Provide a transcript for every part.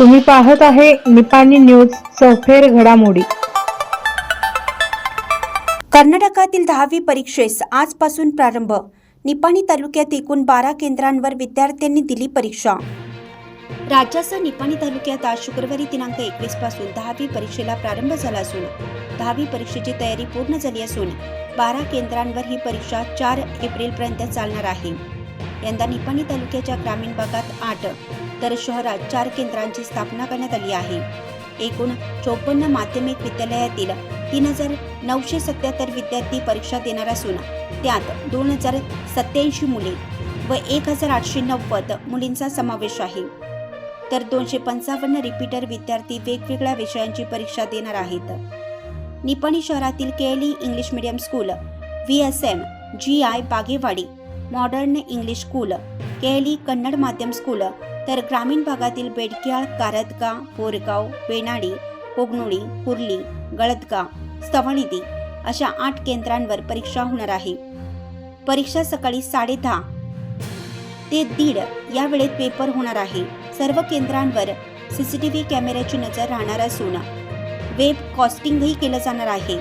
तुम्ही पाहत आहे निपाणी न्यूज चौफेर घडामोडी. कर्नाटकातील दहावी परीक्षेस आजपासून प्रारंभ. निपाणी तालुक्यात एकूण बारा केंद्रांवर विद्यार्थ्यांनी दिली परीक्षा. राज्यासह निपाणी तालुक्यात आज शुक्रवारी दिनांक एकवीसपासून दहावी परीक्षेला प्रारंभ झाला असून दहावी परीक्षेची तयारी पूर्ण झाली असून बारा केंद्रांवर ही परीक्षा चार एप्रिलपर्यंत चालणार आहे. यंदा निपाणी तालुक्याच्या ग्रामीण भागात आठ तर शहरात चार केंद्रांची स्थापना करण्यात आली आहे. एकूण चोपन्न माध्यमिक विद्यालयातील तीन हजार नऊशे सत्याहत्तर विद्यार्थी परीक्षा देणार असून त्यात दोन हजार सत्याऐंशी मुले व एक हजार आठशे नव्वद मुलींचा समावेश आहे. तर दोनशे पंचावन्न रिपीटर विद्यार्थी वेगवेगळ्या विषयांची परीक्षा देणार आहेत. निपाणी शहरातील KLE English medium school V S M G I Bagewadi modern English school केली कन्नड माध्यम स्कूल तर ग्रामीण भागातील बेडक्याळ कारदगा बोरगाव वेनाडी कोगनोळी कुर्ली गळदगा स्तवणिती अशा आठ केंद्रांवर परीक्षा होणार आहे. परीक्षा सकाळी साडे दहा ते दीड या वेळेत पेपर होणार आहे. सर्व केंद्रांवर सीसीटीव्ही कॅमेऱ्याची नजर राहणार असून वेब कॉस्टिंगही केलं जाणार आहे.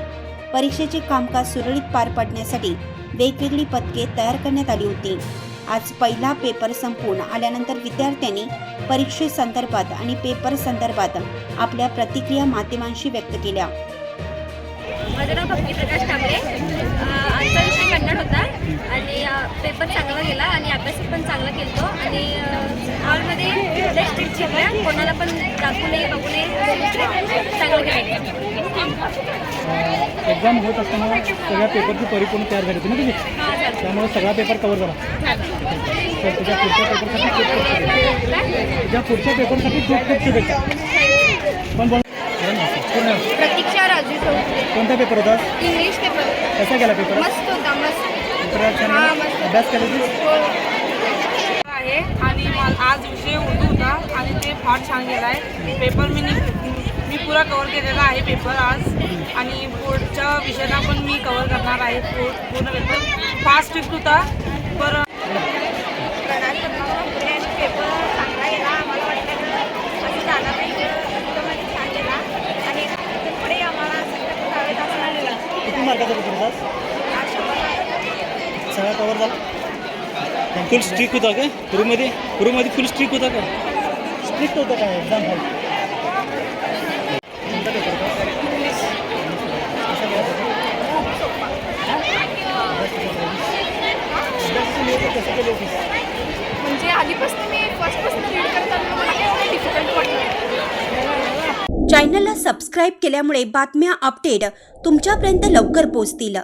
परीक्षेचे कामकाज सुरळीत पार पाडण्यासाठी वेगवेगळी पथके तयार करण्यात आली होती. आज पहिला पेपर संपून आल्यानंतर विद्यार्थ्यांनी परीक्षेसंदर्भात आणि पेपर संदर्भात आपल्या प्रतिक्रिया माध्यमांशी व्यक्त केल्या. माझं नाव भक्ती प्रकाश ठाकरे आजचा विषय कन्नड होता आणि पेपर चांगला गेला आणि अभ्यास पण चांगला केलतो आणि हॉलमध्ये कोणाला पण दाखवू नये बघू नये चांगलं केलं एक्झाम होत असताना सगळ्या पेपरची परिपूर्ण तयार झाली होती ना तुझी? हां झालं त्यामुळे सगळा पेपर कवर झाला. तर तुझ्या पुढच्या पेपरसाठी खूप खूप शुभेच्छा. तुझ्या पुढच्या पेपरसाठी खूप खूप शुभेच्छा. पण बोल. पूर्ण प्रतीक्षा राजू चौधरी. कोणता पेपर होता? इंग्लिश पेपर कसा गेला पेपर मस्त होता मस्त. हां. अभ्यास केला आहे. आणि मला आज विषय उर्दू होता आणि ते फार छान गेला आहे पेपर मी नी- मी पुरा कवर केलेला आहे पेपर आज. आणि बोर्डच्या विषयांना पण मी कवर करणार आहे. पूर्ण पेपर फार स्ट्रिक्ट होता. पर सगळा कवर झाला? फुल स्ट्रिक होता का? गुरुमध्ये गुरुमध्ये फुल स्ट्रिक होता का? स्ट्रिक्ट होतं का? एक्झाम हॉल कोणता पेपर होता कसा गेला पेपर? अभ्यासाचं नियोजन कसं केलं होती म्हणजे आधीपासून मी फर्स्टपासून रीड करताना मला काही एवढं डिफिकल्ट वाटलं चॅनलला सबस्क्राईब केल्यामुळे बातम्या अपडेट तुमच्यापर्यंत लवकर पोहोचतील.